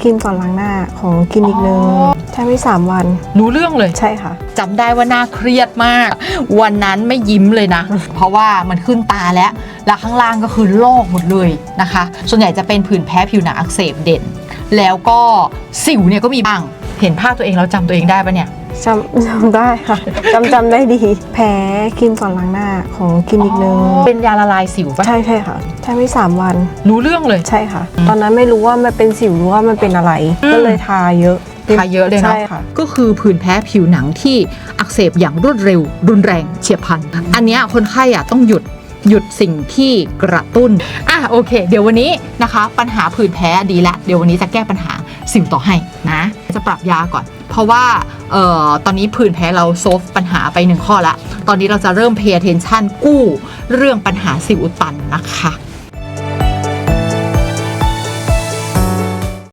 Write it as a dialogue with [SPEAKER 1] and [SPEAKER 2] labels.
[SPEAKER 1] ครีมก่อนล้างหน้าของคลินิกหนึ่ง
[SPEAKER 2] อ๋อ
[SPEAKER 1] ใช้ไปสามวัน
[SPEAKER 2] รู้เรื่องเลย
[SPEAKER 1] ใช่ค่ะ
[SPEAKER 2] จำได้ว่าน่าเครียดมาก วันนั้นไม่ยิ้มเลยนะ เพราะว่ามันขึ้นตาแล้ว แล้วข้างล่างก็คือลอกหมดเลยนะคะ ส่วนใหญ่จะเป็นผื่นแพ้ผิวหนังอักเสบเด่น แล้วก็สิวเนี่ยก็มีบ้าง เห็นภาพตัวเองแล้วจำตัวเองได้ปะเนี่ย
[SPEAKER 1] จำจำได้ค่ะจำจำได้ดีแพ้ครีมก่อนล้างหน้าของคลินิกหนึ่ง
[SPEAKER 2] เป็นยาละลายสิวปะ
[SPEAKER 1] ใช่ใช่ค่ะใช้ไปสามวัน
[SPEAKER 2] รู้เรื่องเลย
[SPEAKER 1] ใช่ค่ะ ตอนนั้นไม่รู้ว่ามันเป็นสิวหรือว่ามันเป็นอะไร
[SPEAKER 2] อืม
[SPEAKER 1] ก็เลยทาเยอะ
[SPEAKER 2] ทาเยอะเลยเนาะ
[SPEAKER 1] ใช่ค่ะ
[SPEAKER 2] ก็คือผื่นแพ้ผิวหนังที่อักเสบอย่างรวดเร็ว รุนแรงเฉียบพลัน อันเนี้ยคนไข้อะต้องหยุด หยุดสิ่งที่กระตุ้น อะโอเค เดี๋ยววันนี้นะคะ ปัญหาผื่นแพ้ดีละเดี๋ยววันนี้จะแก้ปัญหาสิวต่อให้นะ จะปรับยาก่อน เพราะว่าออตอนนี้ผื่นแพ้เราโซฟปัญหาไปหนึ่งข้อละ ตอนนี้เราจะเริ่ม pay attention กู้ เรื่องปัญหาสิวอุดตันนะคะ